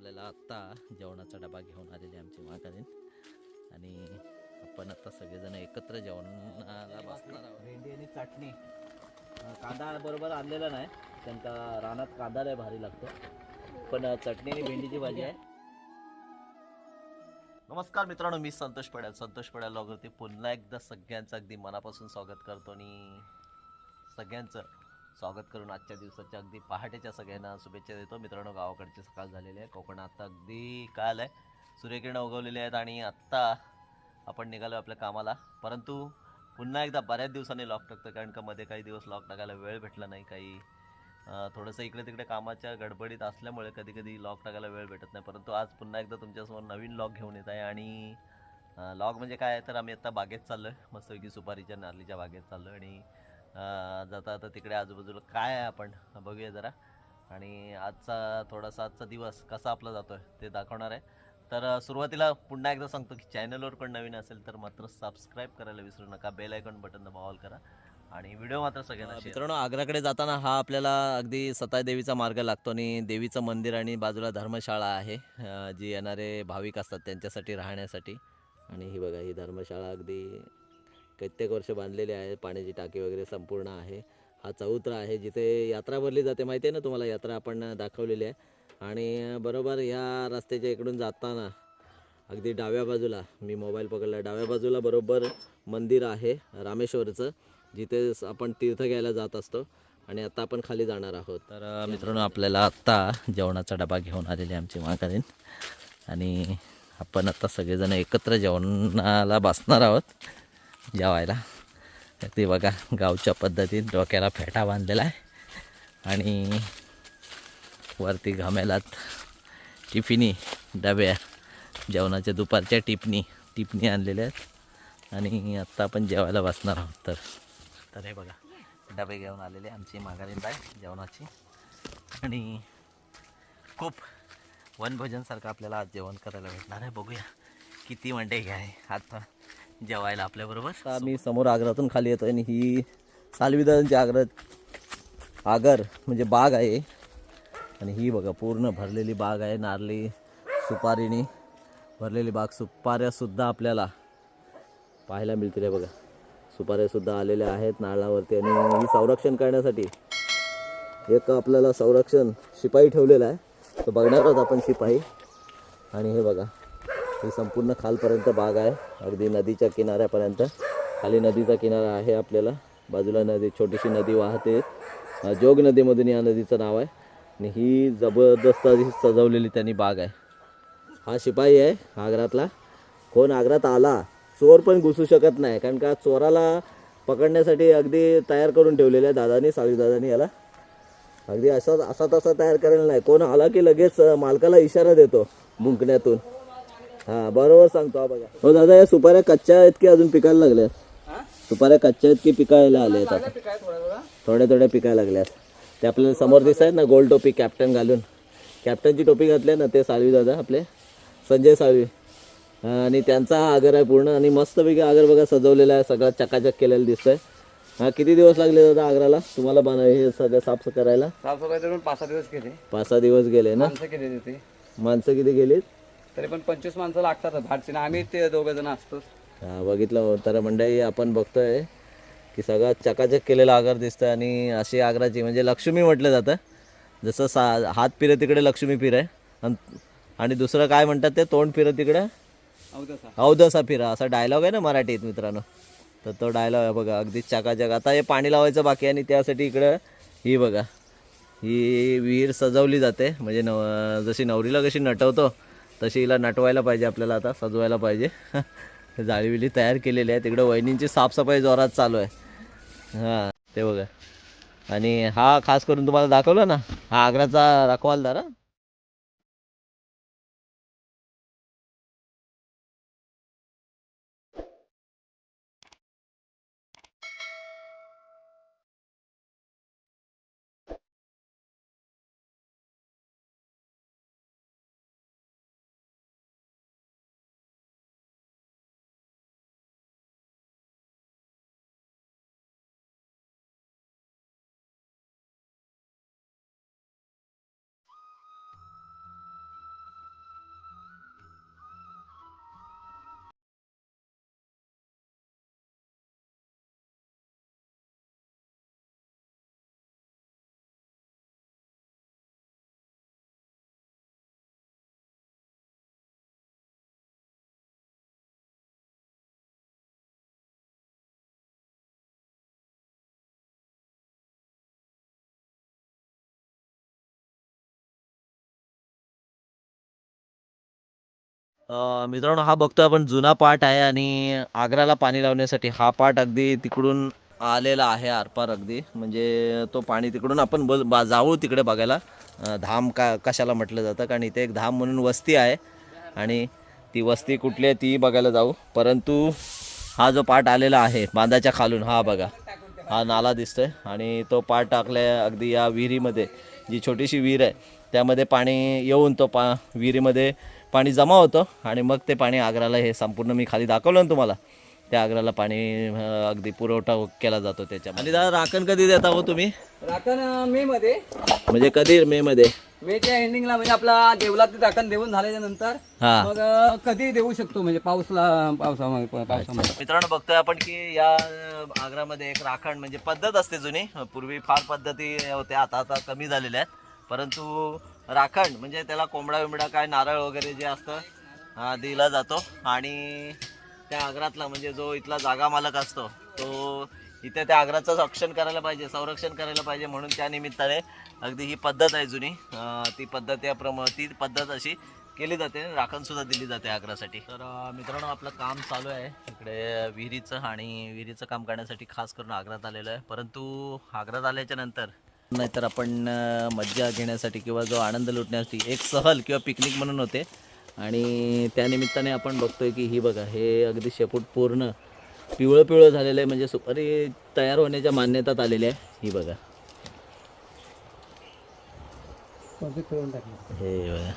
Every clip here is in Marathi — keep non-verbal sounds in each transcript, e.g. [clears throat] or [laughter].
आपल्याला आत्ता जेवणाचा डबा घेऊन आलेले आमची माघारीन आणि आपण आता सगळेजण एकत्र जेवणाला बसणार आहोत. भेंडी आणि चटणी. कांदा बरोबर आणलेला नाही. त्यांचा रानात कांदा लय भारी लागतो. पण चटणी आणि भेंडीची भाजी आहे. नमस्कार मित्रांनो मी संतोष पड्याल संतोष पड्याल वगैरे पुन्हा एकदा सगळ्यांचं अगदी मनापासून स्वागत करतो आणि सगळ्यांचं स्वागत करून आजच्या दिवसाच्या अगदी पहाटेच्या सगळ्यांना शुभेच्छा देतो. मित्रांनो गावाकडची सकाळ झालेली आहे. कोकणात अगदी काल आहे. सूर्यकिरणं उगवलेली आहेत आणि आत्ता आपण निघालो आपल्या कामाला. परंतु पुन्हा एकदा बऱ्याच दिवसांनी लॉक टाकतो कारण का मध्ये काही दिवस लॉक टाकायला वेळ भेटला नाही. काही थोडंसं इकडे तिकडे कामाच्या गडबडीत असल्यामुळे कधी कधी लॉक टाकायला वेळ भेटत नाही. परंतु आज पुन्हा एकदा तुमच्यासमोर नवीन लॉक घेऊन येत आहे आणि लॉग म्हणजे काय आहे? तर आम्ही आत्ता बागेत चाललो आहे मस्तपैकी सुपारीच्या नारलीच्या बागेत चाललो आणि जाता आता तिकडे आजूबाजूला काय आहे आपण? बघूया जरा. आणि आजचा थोडासा आजचा दिवस कसा आपला जातो आहे ते दाखवणार आहे. तर सुरुवातीला पुन्हा एकदा सांगतो की चॅनलवर कोण नवीन असेल तर मात्र सबस्क्राईब करायला विसरू नका. बेल आयकॉन बटन ऑल करा. आणि व्हिडिओ मात्र सगळ्यांना मित्रांनो आग्राकडे जाताना हा आपल्याला अगदी सताय देवीचा मार्ग लागतो आणि देवीचं मंदिर आणि बाजूला धर्मशाळा आहे. जी येणारे भाविक असतात त्यांच्यासाठी राहण्यासाठी. आणि ही बघा ही धर्मशाळा अगदी कित्येक वर्ष बांधलेले आहे पाण्याची टाकी वगैरे संपूर्ण आहे. हा चौत्र आहे जिथे यात्रा भरली जाते. माहिती आहे ना तुम्हाला? यात्रा आपण दाखवलेली आहे. आणि बरोबर या रस्त्याच्या इकडून जाताना अगदी डाव्या बाजूला मी मोबाईल पकडला डाव्या बाजूला बरोबर मंदिर आहे रामेश्वरचं जिथे स- आपण तीर्थ घ्यायला जात असतो. आणि आता आपण खाली जाणार आहोत. तर मित्रांनो आपल्याला आत्ता जेवणाचा डबा घेऊन आलेली आमची माघारीन आणि आपण आता सगळेजण एकत्र जेवणाला बसणार आहोत. जेवायला. तर ते बघा गावच्या पद्धतीत डोक्याला फेटा बांधलेला आहे. आणि वरती घमेलात टिफिनी डब्या जेवणाच्या दुपारच्या टिपणी टिपणी आणलेल्या आहेत. आणि आत्ता आपण जेवायला बसणार आहोत तर. तर हे बघा डबे घेऊन आलेले आमची माघारी आहे जेवणाची. आणि खूप वनभोजनसारखं आपल्याला आज जेवण करायला भेटणार आहे. बघूया किती मंडे आहे. आता जेवायला आपल्याबरोबर. आम्ही समोर आग्रातून खाली येतो आणि ही सालविदांची आग्रा आगर म्हणजे बाग आहे. आणि ही बघा पूर्ण भरलेली बाग आहे नारली सुपारीनी भरलेली बाग. सुपाऱ्यासुद्धा आपल्याला पाहायला मिळतील हे बघा. सुपाऱ्यासुद्धा आलेल्या आहेत नारळावरती आणि ही संरक्षण करण्यासाठी एक आपल्याला संरक्षण शिपाई ठेवलेला आहे. तो बघणार आहोत आपण शिपाई. आणि हे बघा ही संपूर्ण खालपर्यंत बाग आहे. अगदी नदीच्या किनाऱ्यापर्यंत. खाली नदीचा किनारा आहे आपल्याला. बाजूला नदी छोटीशी नदी वाहते. जोग नदीमधून या नदीचं नाव आहे. आणि ही जबरदस्त अशी सजवलेली त्यांनी बाग आहे. हा शिपाई आहे आग्रातला. कोण आग्रात आला? चोर पण घुसू शकत नाही. कारण का चोराला पकडण्यासाठी अगदी तयार करून ठेवलेलं आहे दादानी साळीदादानी याला. अगदी असा असा तसा तयार करायला नाही. कोण आला की लगेच मालकाला इशारा देतो मुंकण्यातून. हा बरोबर सांगतो हा बघा. हो दादा या सुपाऱ्या कच्च्या आहेत की अजून पिकायला लागल्या सुपाऱ्या कच्च्या आहेत की पिकायला आल्या आहेत आता? थोड्या थोड्या पिकायला लागल्यात ते आपल्याला समोर दिसत आहेत ना गोल टोपी कॅप्टन घालून. कॅप्टनची टोपी घातली ना ते साळवी दादा आपले. संजय साळवी. हा, आणि त्यांचा हा आगर आहे पूर्ण. आणि मस्तपैकी आगर बघा सजवलेला आहे सगळा चकाचक केलेला दिसतोय. हा किती दिवस लागले दादा आग्राला? तुम्हाला बन हे सगळं साफ करायला? साफसफाई करून पाच सहा दिवस केले. पाच सहा दिवस गेले ना? माणसं किती गेलीत? तरी पण पंचवीस माणसं लागतात भाडचे आम्ही ते दोघं जण असतो हा बघितलं. तर मंडळी आपण बघतोय की सगळा चकाचक केलेला आगर दिसतोय आणि अशी आग्राची म्हणजे लक्ष्मी म्हटलं जातं. जसं सा हात फिरत तिकडे लक्ष्मी फिर आहे अन- आणि दुसरं काय म्हणतात ते तोंड फिरत तिकडे? अवदसा. अवदसा फिरा. असा डायलॉग आहे ना मराठीत मित्रांनो. तर तो डायलॉग आहे बघा अगदी चकाचक. आता हे पाणी लावायचं बाकी आहे आणि त्यासाठी इकडं ही बघा. ही विहीर सजवली जाते. म्हणजे नव जशी नवरीला कशी नटवतो तशी हिला नटवायला पाहिजे आपल्याला आता सजवायला पाहिजे. [laughs] जाळीविली तयार केलेली आहे तिकडं वहिनींची साफसफाई जोरात चालू आहे. हां ते बघा. आणि हा खास करून तुम्हाला दाखवलं ना हा आग्राचा रखवालदार मित्रांनो हा बघतो आपण जुना पार्ट आहे आणि आग्र्याला पाणी लावण्यासाठी हा पार्ट अगदी तिकडून आलेला आहे आरपार अगदी. म्हणजे तो पाणी तिकडून आपण ब बा जाऊ तिकडे बघायला. धाम का कशाला म्हटलं जातं कारण इथे एक धाम म्हणून वस्ती आहे. आणि ती वस्ती कुठली आहे ती बघायला जाऊ. परंतु हा जो पार्ट आलेला आहे बांधाच्या खालून हा बघा. हा नाला दिसतोय आणि तो पार्ट टाकल्या अगदी या विहिरीमध्ये. जी छोटीशी विहीर आहे त्यामध्ये पाणी येऊन तो पा विहिरीमध्ये पाणी जमा होतं आणि मग ते पाणी आग्र्याला हे संपूर्ण मी खाली दाखवलं ना तुम्हाला. त्या आग्र्याला पाणी अगदी पुरवठा केला जातो त्याच्या आणि दादा राखण कधी देता हो तुम्ही? राखण मे मध्ये. म्हणजे कधी? मे मध्ये. मेच्या एंडिंगला म्हणजे आपला देवलात राखण देऊन झाल्याच्यानंतर हा. मग कधी देऊ शकतो म्हणजे पाऊसला पावसामध्ये पावसामध्ये? मित्रांनो बघतोय आपण की या अं, आग्र्यामध्ये एक राखण म्हणजे पद्धत असते जुनी. पूर्वी फार पद्धती होत्या आता आता कमी झालेल्या आहेत. परंतु राखण म्हणजे त्याला कोंबडा बिंबडा काय नारळ वगैरे जे असतं दिला जातो. आणि त्या आग्रातला म्हणजे जो इथला जागा मालक असतो तो इथे त्या आग्राचं रक्षण करायला पाहिजे संरक्षण करायला पाहिजे म्हणून त्या निमित्ताने अगदी ही पद्धत आहे जुनी. ती पद्धत या प्रम ती पद्धत अशी केली जाते. राखणसुद्धा दिली जाते आग्रासाठी. तर मित्रांनो आपलं काम चालू आहे. इकडे विहिरीचं आणि विहिरीचं काम करण्यासाठी खास करून आग्रात आलेलं आहे. परंतु आग्रात आल्याच्यानंतर नाहीतर आपण मज्जा घेण्यासाठी किंवा जो आनंद लुटण्यासाठी एक सहल किंवा पिकनिक म्हणून होते. आणि त्यानिमित्ताने आपण बघतोय की ही बघा हे अगदी शेपूट पूर्ण पिवळं पिवळं झालेलं आहे. म्हणजे सुपारी तयार होण्याच्या मान्यतात आलेली आहे. ही बघा. हे बघा.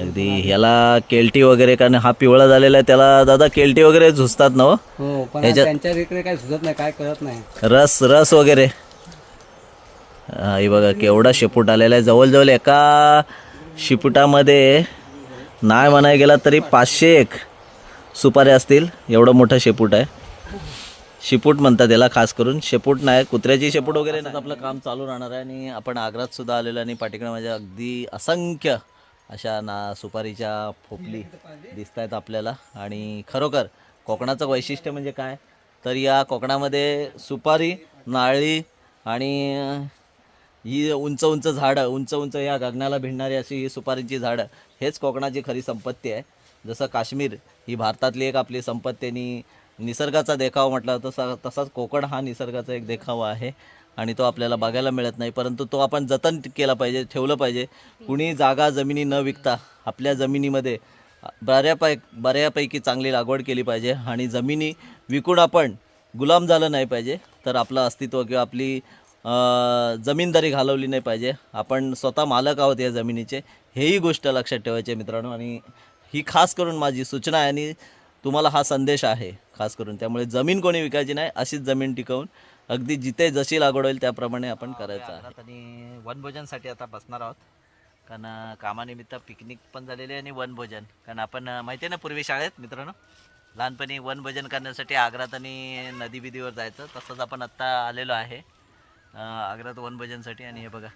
अगदी ह्याला केल्टी वगैरे कारण हा पिवळा झालेला आहे त्याला दादा केल्टी वगैरे झुसतात ना हो? हो ह्याच्यात- काय सुचत नाही काय कळत नाही. रस रस वगैरे. हे बघा केवढा शेपूट आलेला आहे. जवळजवळ एका शिपुटामध्ये नाही म्हणाय गेला तरी पाचशे एक सुपाऱ्या असतील. एवढं मोठं शेपूट आहे. शेपूट म्हणतात त्याला खास करून. शेपूट नाही कुत्र्याची शेपूट वगैरे नाही. आपलं काम चालू राहणार आहे आणि आपण आग्रात सुद्धा आलेलो आहे आणि पाठीकडे माझ्या अगदी असंख्य अशा ना सुपारीच्या फोपली दिसत आहेत आपल्याला. आणि खरोखर कोकणाचं वैशिष्ट्य म्हणजे काय? तर या कोकणामध्ये सुपारी नाळी आणि ही उंच उंच झाडं उंच उंच या गगनाला भिडणारी अशी ही सुपारीची झाडं हेच कोकणाची खरी संपत्ती आहे. जसं काश्मीर ही भारतातली एक आपली संपत्ती आणि निसर्गाचा देखावा म्हटला तसा तसाच कोकण हा निसर्गाचा एक देखावा आहे आणि तो आपल्याला बघायला मिळत नाही. परंतु तो आपण जतन केला पाहिजे ठेवलं पाहिजे. कुणी जागा जमिनी न विकता आपल्या जमिनीमध्ये बऱ्यापै बऱ्यापैकी चांगली लागवड केली पाहिजे आणि जमिनी विकून आपण गुलाम झालं नाही पाहिजे तर आपलं अस्तित्व किंवा आपली जमीनदारी घालवली नाही पाहिजे. आपण स्वतः मालक आहोत या जमिनीचे. हेही गोष्ट लक्षात ठेवायची मित्रांनो. आणि ही खास करून माझी सूचना आहे आणि तुम्हाला हा संदेश आहे खास करून. त्यामुळे जमीन कोणी विकायची नाही अशीच जमीन टिकवून अगदी जिथे जशी लागवड होईल त्याप्रमाणे आपण करायचं आहे. आणि वनभोजनसाठी आता बसणार आहोत. कारण कामानिमित्त पिकनिक पण झालेली आहे आणि वनभोजन. कारण आपण माहिती आहे ना पूर्वी शाळेत मित्रांनो लहानपणी वनभोजन करण्यासाठी आग्रात आणि नदी बिदीवर जायचं. तसंच आपण आत्ता आलेलो आहे. आग्रात वनभोजनसाठी आणि हे बघा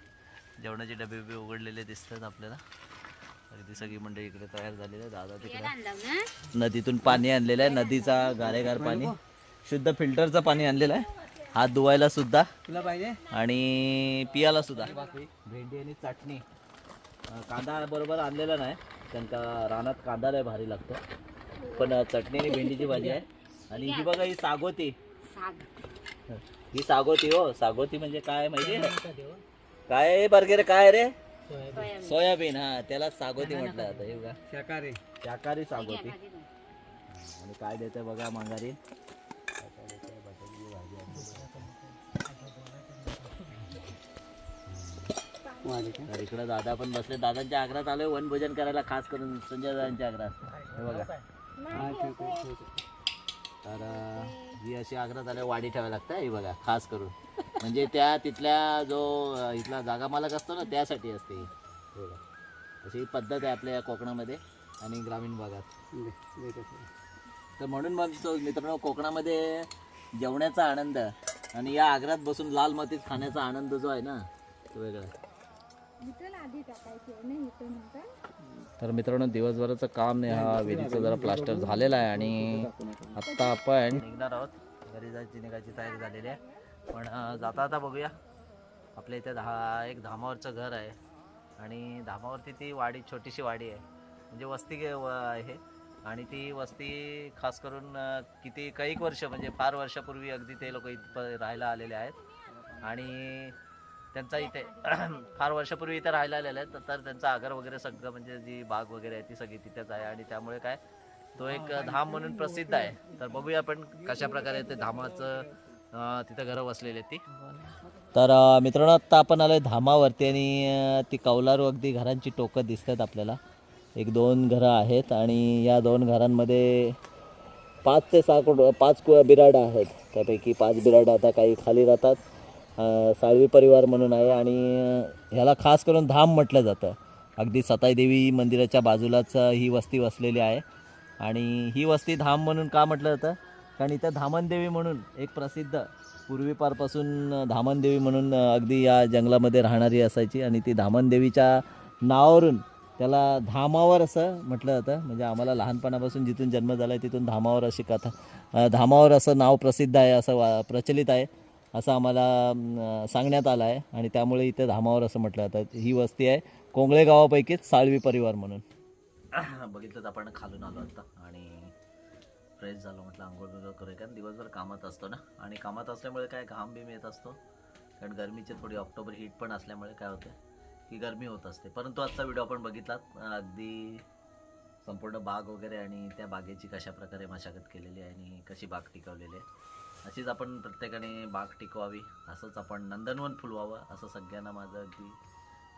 जेवणाचे डबे बिबे उघडलेले दिसतात आपल्याला. अगदी सगळी मंडळी इकडे तयार झालेली आहे दादा तिकडे. नदीतून पाणी आणलेलं आहे नदीचा गारेगार पाणी. शुद्ध फिल्टरचं पाणी आणलेलं आहे. हात धुवायला सुद्धा. तुला पाहिजे? आणि पियाला सुद्धा. भेंडी आणि चटणी. कांदा बरोबर आणलेला नाही कारण का रानात कांदा लय भारी लागतो. पण चटणी आणि भेंडीची भाजी आहे. आणि ही बघा ही सागोती. ही सागोती हो. सागोती म्हणजे काय माहिती? आहे? काय बर्गे रे काय रे? सोयाबीन. हा. त्याला सागोती म्हटलं जातं. हे बघा. शाकाहारी. शाकाहारी सागोती. आणि काय देते बघा मांगारी तर इकडे दादा पण बसले. दादांच्या आग्रात आलोय वनभोजन करायला खास करून संजय दादांच्या आग्रात हे बघा. तर ही अशी आग्रात झाल्या वाढी ठेवायला लागतं ही बघा खास करून. म्हणजे त्या तिथल्या जो इथला जागा मालक असतो ना त्यासाठी असते ही. हे बघा. अशी ही पद्धत आहे आपल्या या कोकणामध्ये आणि ग्रामीण भागात. तर म्हणून मग मित्रांनो कोकणामध्ये जेवण्याचा आनंद आणि या आग्रात बसून लाल मातीत खाण्याचा आनंद जो आहे ना तो वेगळा आहे. तर मित्रांनो दिवसभराचं काम नाही हा विहिरीचं जरा प्लास्टर झालेलं आहे आणि आत्ता आपण निघणार आहोत. घरी जायची निघायची तयारी झालेली आहे. पण जाता आता बघूया. आपल्या इथे दहा एक धामावरचं घर आहे. आणि धामावरती ती वाडी छोटीशी वाडी आहे. म्हणजे वस्ती व- आहे. आणि ती वस्ती खास करून किती कैक वर्ष म्हणजे फार वर्षापूर्वी अगदी ते लोक इथं राहायला आलेले आहेत. आणि त्यांचा इथे [clears throat] फार वर्षापूर्वी इथे राहायला आलेले आहेत तर- त्यांचा आगर वगैरे सगळं म्हणजे जी बाग वगैरे आहे ती सगळी तिथेच आहे आणि त्यामुळे काय तो एक धाम म्हणून प्रसिद्ध आहे. तर बघूया आपण कशा प्रकारे ते धामाचं तिथं घरं वसलेली आहेत ती. तर मित्रांनो आत्ता आपण आलोय धामावरती आणि ती कौलारू अगदी घरांची टोकं दिसतात आपल्याला. एक दोन घरं आहेत आणि या दोन घरांमध्ये पाच ते सहा कुट पाच कु बिराडं आहेत. त्यापैकी पाच बिराडं आता काही खाली राहतात. साळवी परिवार म्हणून आहे आणि ह्याला खास करून धाम म्हटलं जातं. अगदी सताई देवी मंदिराच्या बाजूलाच ही वस्ती वसलेली आहे. आणि ही वस्ती धाम म्हणून का म्हटलं जातं? कारण इथं धामनदेवी म्हणून एक प्रसिद्ध पूर्वीपारपासून धामनदेवी म्हणून अगदी या जंगलामध्ये राहणारी असायची. आणि ती धामनदेवीच्या नावावरून त्याला धामावर असं म्हटलं जातं. म्हणजे आम्हाला लहानपणापासून जिथून जन्म झाला आहे तिथून धामावर अशी कथा धामावर असं नाव प्रसिद्ध आहे असं वा प्रचलित आहे. असं आम्हाला सांगण्यात आलं आहे आणि त्यामुळे इथे धामावर असं म्हटलं जातं. ही वस्ती आहे कोंगळे गावापैकीच साळवी परिवार म्हणून. बघितलं तर आपण खालून आलो आता. आणि फ्रेश झालो म्हटलं आंघोळ बिंघोळ करूया. कारण दिवसभर कामात असतो ना. आणि कामात असल्यामुळे काय घाम बिम येत असतो. कारण गरमीचे थोडी ऑक्टोबर हीट पण असल्यामुळे काय होते की गरमी होत असते. परंतु आजचा व्हिडिओ आपण बघितलात. अगदी संपूर्ण बाग वगैरे आणि त्या बागेची कशा प्रकारे मशागत केलेली आहे आणि कशी बाग टिकवलेली आहे. अशीच आपण प्रत्येकाने बाग टिकवावी असंच आपण नंदनवन फुलवावं असं सगळ्यांना माझं अगदी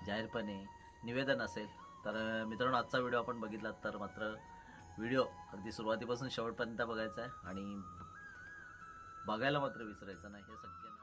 जाहीरपणे निवेदन असेल. तर मित्रांनो आजचा व्हिडिओ आपण बघितलात तर मात्र व्हिडिओ अगदी सुरुवातीपासून शेवटपर्यंत बघायचा आहे आणि बघायला मात्र विसरायचं नाही हे सगळ्यांना